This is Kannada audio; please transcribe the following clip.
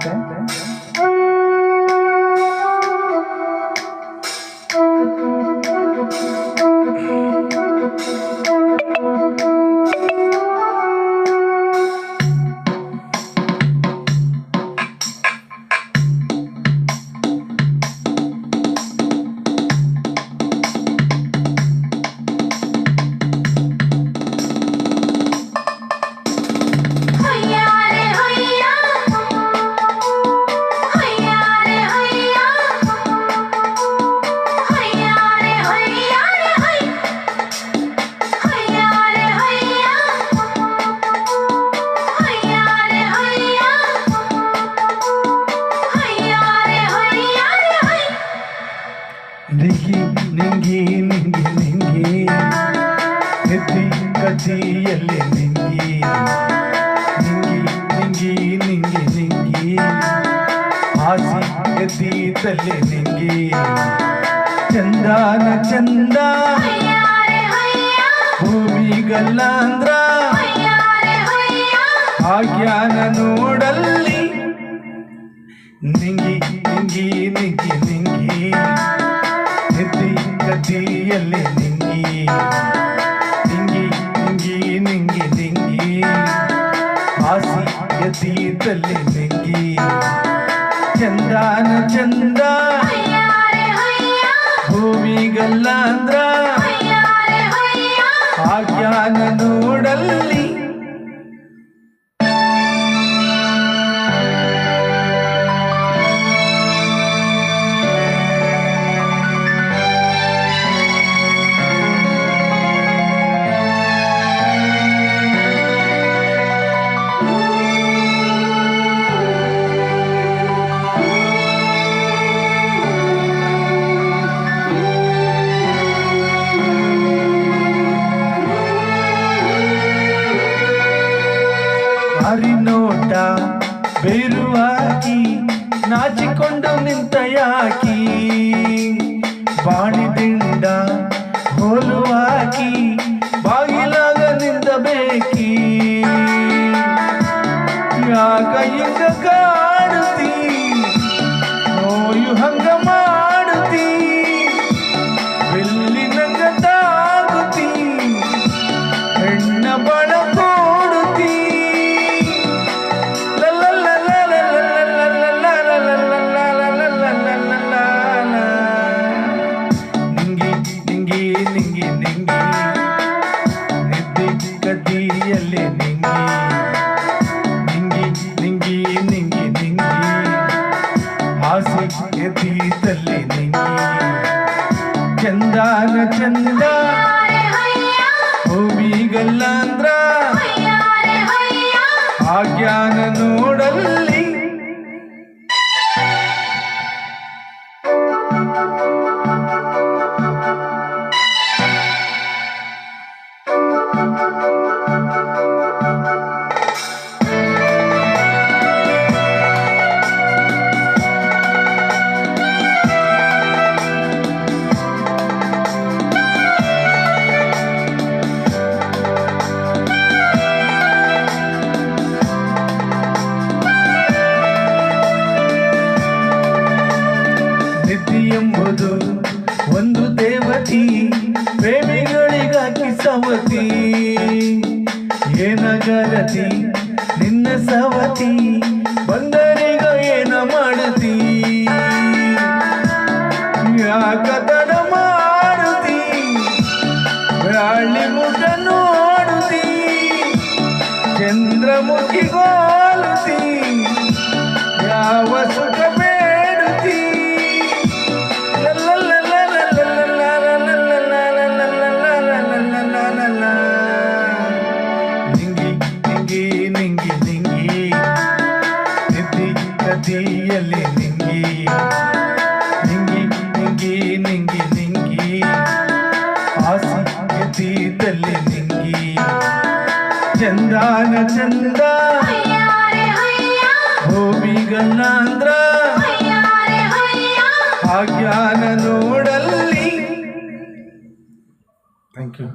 ¿eh? ಕತ್ತಿಯಲ್ಲಿ ನಿಂಗಿ ನಿಂಗಿ ನಿಂಗಿ ನಿಂಗಿ ನಿಂಗಿ ಆಸಿ ಎತ್ತಿ ತಲ್ಲಿ ನಿಂಗಿ ಚಂದಾನ ಚಂದ. ಭೂಮಿಗಲ್ಲಾಂದ್ರ ಆಜ್ಞಾನ ನೋಡಲ್ಲಿ. ನಿಂಗಿ ನಿಂಗಿ ನಿಂಗಿ ನಿಂಗಿ ಕತ್ತಿಯಲ್ಲಿ ನಿಂಗಿ ನಿಂಗಿ ತಲ್ಲಿ ನಿಂಗಿ. ಚಂದಾನ ಚಂದ. ಹೊಯ್ಯಾ ರೇ ಹೊಯ್ಯಾ ಭೂಮಿಗಲ್ಲಾಂದ್ರ. ಹೊಯ್ಯಾ ರೇ ಹೊಯ್ಯಾ ಆಜ್ಞಾನ ನೋಡಲ್ಲಿ. ಬೇರುವಾಗಿ ನಾಚಿಕೊಂಡು ನಿಂತ ಯಾಕಿ ಬಾಣಿದಿಂಡ ಹೋಲುವಾಕಿ ಬಾಗಿಲಾಗ ನಿಂತ ಬೇಕಿ. ಯಾಕ ಹಿಂಗ ಆಸೆ ಎದ್ದೀತಲ್ಲಿ ನಿಂಗಿ ಚಂದಾನ ಚಂದ. ಹೂವಿಗಲ್ಲ ಅಂದ್ರ ಭೂಮಿಗಲ್ಲಾಂದ್ರ ಎಂಬುದು ಒಂದು ದೇವತಿ, ಪ್ರೇಮಿಗಳಿಗಾಗಿ ಸವತಿ. ಏನಗರತಿ ನಿನ್ನ ಸವತಿ, ಬಂದರಿಗ ಏನ ಮಾಡತಿ ಯಾಕತನ ಮಾಡುತ್ತಿ? ರಾಳಿ ಮುಖ ನೋಡುತ್ತಿ ಚಂದ್ರಮುಖಿ ಗೋಲುತ್ತಿ ಯಾವ ನಿಂಗಿ ನಿಂಗಿ ನಿಂಗಿ ನಿಂಗಿ. ನಿದ್ದಿ ಕದಿಯಲ್ಲಿ ನಿಂಗಿ. ನಿಂಗಿ ನಿಂಗಿ ನಿಂಗಿ ನಿಂಗಿ. ಆಸಿ ಗದೀದಲ್ಲಿ ನಿಂಗಿ. ಚಂದಾನ ಚಂದ. ಹೋಮಿಗನ್ನಾಂದ್ರ ಆಜ್ಞಾನ ನೋಡಲ್ಲಿ. Thank you